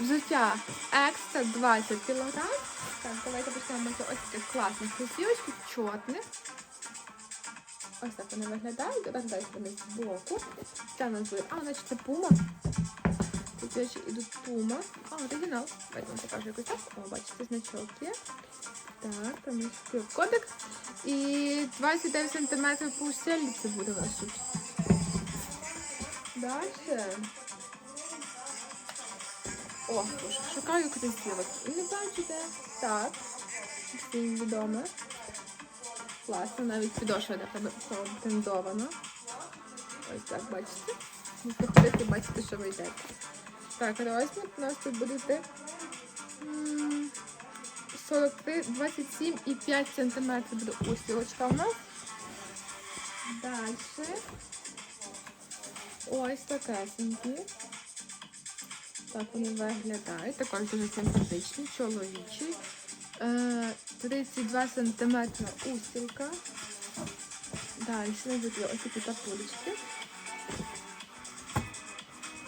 Взуття екстра 20 кг. Так, давайте почнемо з ось таких класних кросівочок, чорних. Ось так вони виглядають. Тепер далі вони з боку. Це буде. А, значить це пума. Тут речі йдуть пума. А, оригінал. Давайте вам покажу якось так. О, бачите, значок є. Так, там є кодек. І 29 см по устельниці буде у нас тут. Далі. О, боже, шукаю кросівок. І не бачу де. Так. Всім відомо. Класно, навіть підошва така брендована. Ось так, бачите. Можете ходити, бачите, що ви йдете. Так, розмір у нас тут буде йти, м, 43, 27 і 5 см буде устілочка у нас. Далі. Ось такесенькі. Так вони виглядають. Також дуже симпатичні, чоловічі. Е, 32 см устілка. Далі будуть ось такі капулечки.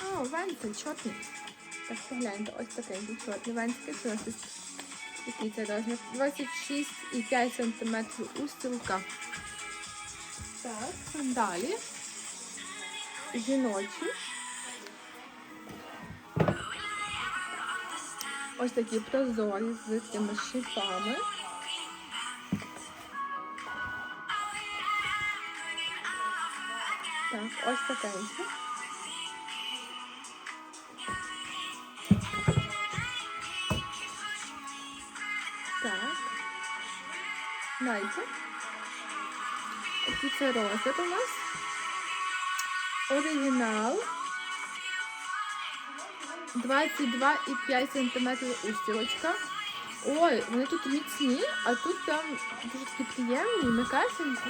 О, венцель, чорний. Так, погляньте, ось такий чорний тут який це розмір? 26,5 см устілка. Так, далі. Жіночі. Ось такі прозорі з такими шипами. Так, ось такенькі. Так. Дайте. Який це розмір у нас? Оригінал. 22,5 см устілочка. Ой, вони тут міцні, а тут там дуже такі приємні, м'якасенькі.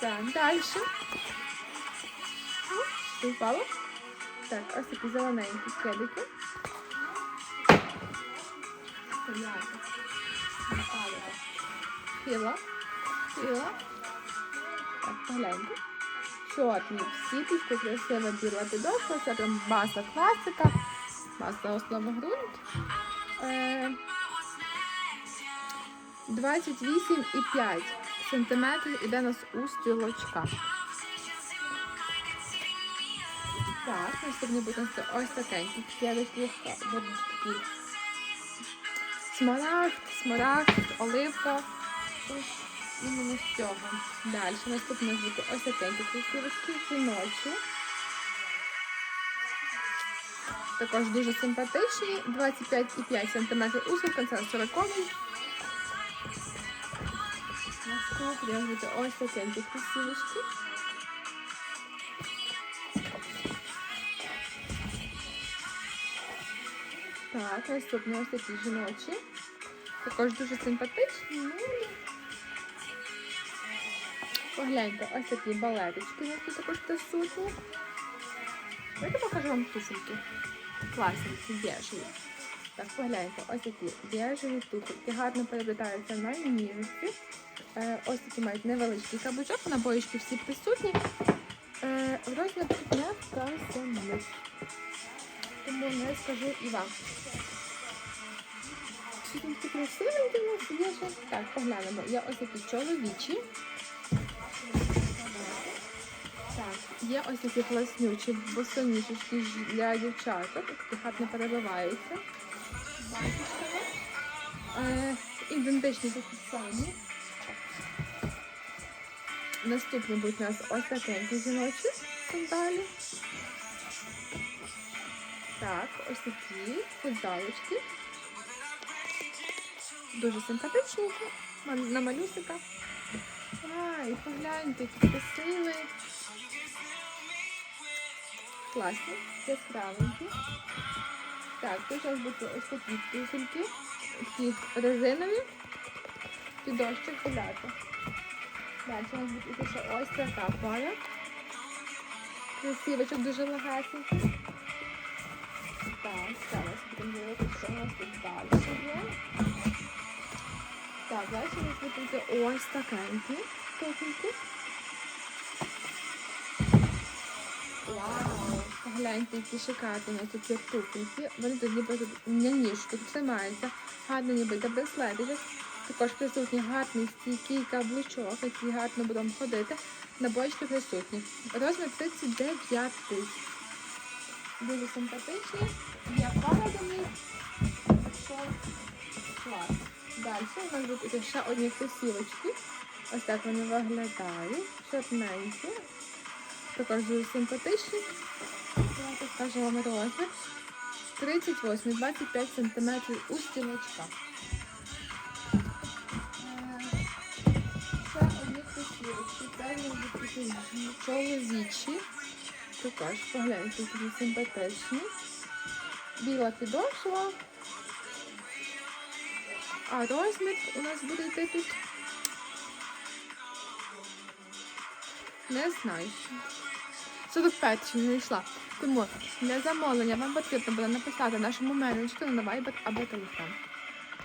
Так, далі. Що впало? Так, ось такі зелененькі кедики. Філа. Філа. Так, погляньте. Чорні всі, тут красива біла підошва, це прям баса класика, баса основа ґрунт. Е, 28,5 см іде у нас устілочка. Так, наступні будуть ось такенькі. П'ять будуть такі смарагд, смарагд, оливка. Ось Іменно з цього. Далі наступне буде ось такенькі красивочки жіночі. Також дуже симпатичні. 25,5 см усилка, це 40 Наступні буде ось такенькі красивочки. Так, наступні ось такі жіночі. Також дуже симпатичні. Погляньте, ось такі балеточки, які також присутні. Давайте покажу вам туфельки. Класні, біжеві. Так, погляньте, ось такі біжеві туфельки. Гарно переплітаються на ніжці. Е, ось такі мають невеличкий каблучок, набоїчки всі присутні. Розмір не вказаний. Тому не скажу і вам. Чи красивенькі у нас ще? Так, поглянемо. Є ось такі чоловічі. Є ось такі класнючі босоніжечки для дівчаток, які гарно перебиваються. Бачите? Е, ідентичні такі самі. Наступні будуть у нас ось такенькі жіночі сандалі. Так, ось такі футзалочки. Дуже симпатичні на малюсика. Ай, погляньте, які красиві. Класні, яскравенькі. Так, тут нас будуть ось такі туфельки, такі резинові, підошчик подати. Далі у нас буде ще ось така пара. Красивочок дуже легесенький. Так, зараз будемо дивитися, що у нас тут далі є. Так, далі у нас будуть ось такенькі туфельки. Гляньте, які шикарні тут є туфельки. Вони тут ніби тут на ніжку тримаються. Гарно ніби для браслетів. Також присутній гарний стійкий каблучок, який гарно будемо ходити. Набойчики присутні. Розмір 39. Дуже симпатичний. Є пара до клас. Далі у нас будуть ще одні кросівочки. Ось так вони виглядають. Чорненькі. Також дуже симпатичні. Скажу вам розмір. 38-25 см у стіночка. Це одні кросівочки. Це чоловічі. Також погляньте, які симпатичні. Біла підошва. А розмір у нас буде йти тут. Не знаю. 45 ще не знайшла. Тому для замовлення вам потрібно буде написати нашому менеджеру на Viber або телефон.